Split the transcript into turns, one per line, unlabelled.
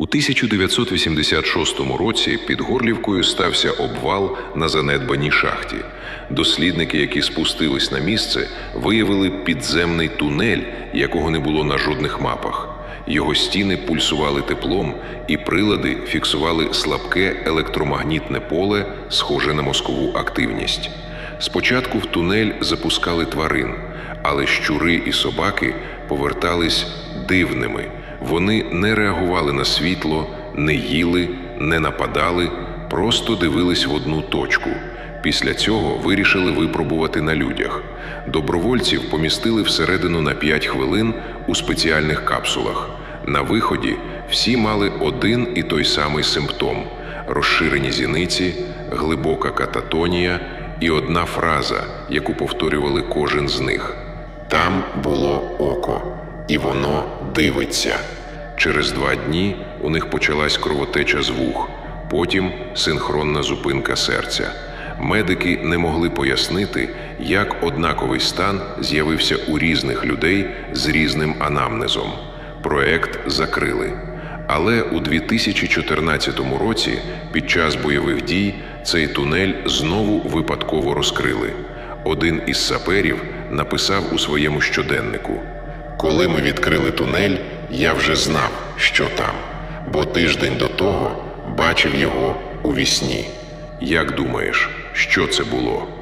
У 1986 році під Горлівкою стався обвал на занедбаній шахті. Дослідники, які спустились на місце, виявили підземний тунель, якого не було на жодних мапах. Його стіни пульсували теплом, і прилади фіксували слабке електромагнітне поле, схоже на мозкову активність. Спочатку в тунель запускали тварин, але щури і собаки повертались дивними. Вони не реагували на світло, не їли, не нападали, просто дивились в одну точку. Після цього вирішили випробувати на людях. Добровольців помістили всередину на 5 хвилин у спеціальних капсулах. На виході всі мали один і той самий симптом: розширені зіниці, глибока кататонія і одна фраза, яку повторювали кожен з них. Там було око, і воно дивиться. Через два дні у них почалась кровотеча з вух, потім синхронна зупинка серця. Медики не могли пояснити, як однаковий стан з'явився у різних людей з різним анамнезом. Проект закрили. Але у 2014 році, під час бойових дій, цей тунель знову випадково розкрили. Один із саперів написав у своєму щоденнику: Коли ми відкрили тунель, я вже знав, що там, бо тиждень до того бачив його у вісні. Як думаєш, що це було?